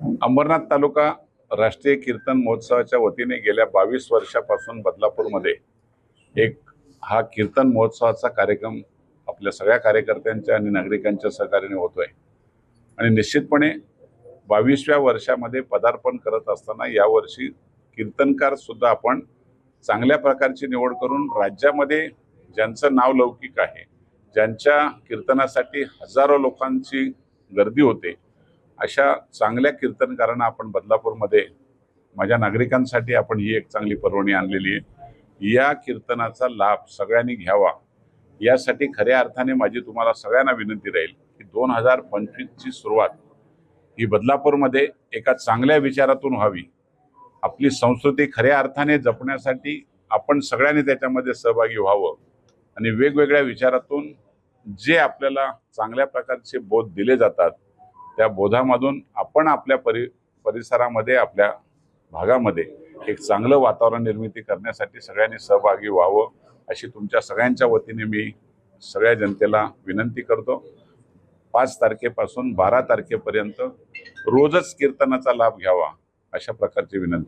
अंबरनाथ तालुका राष्ट्रीय कीर्तन महोत्सवाच्या वतीने गेल्या बावीस वर्षापासून बदलापूरमध्ये एक हा कीर्तन महोत्सवाचा कार्यक्रम आपल्या सगळ्या कार्यकर्त्यांच्या आणि नागरिकांच्या सहकार्याने होतोय. आणि निश्चितपणे बावीसव्या वर्षामध्ये पदार्पण करत असताना यावर्षी कीर्तनकार सुद्धा आपण चांगल्या प्रकारची निवड करून राज्यामध्ये ज्यांचं नाव लौकिक आहे ज्यांच्या कीर्तनासाठी हजारो लोकांची गर्दी होते अशा चांगल्या कीर्तनकारांना आपण बदलापूरमध्ये माझ्या नागरिकांसाठी आपण ही एक चांगली पर्वणी आणलेली आहे. या कीर्तनाचा लाभ सगळ्यांनी घ्यावा. यासाठी खऱ्या अर्थाने माझी तुम्हाला सगळ्यांना विनंती राहील की दोन हजार पंचवीसची सुरुवात ही बदलापूरमध्ये एका चांगल्या विचारातून व्हावी. आपली संस्कृती खऱ्या अर्थाने जपण्यासाठी आपण सगळ्यांनी त्याच्यामध्ये सहभागी व्हावं आणि वेगवेगळ्या विचारातून जे आपल्याला चांगल्या प्रकारचे बोध दिले जातात त्या बोधामधून आपण आपल्या परि परिसरामध्ये आपल्या भागामध्ये एक चांगलं वातावरण निर्मिती करण्यासाठी सगळ्यांनी सहभागी व्हावं अशी तुमच्या सगळ्यांच्या वतीने मी सगळ्या जनतेला विनंती करतो. पाच तारखेपासून बारा तारखेपर्यंत रोजच कीर्तनाचा लाभ घ्यावा अशा प्रकारची विनंती.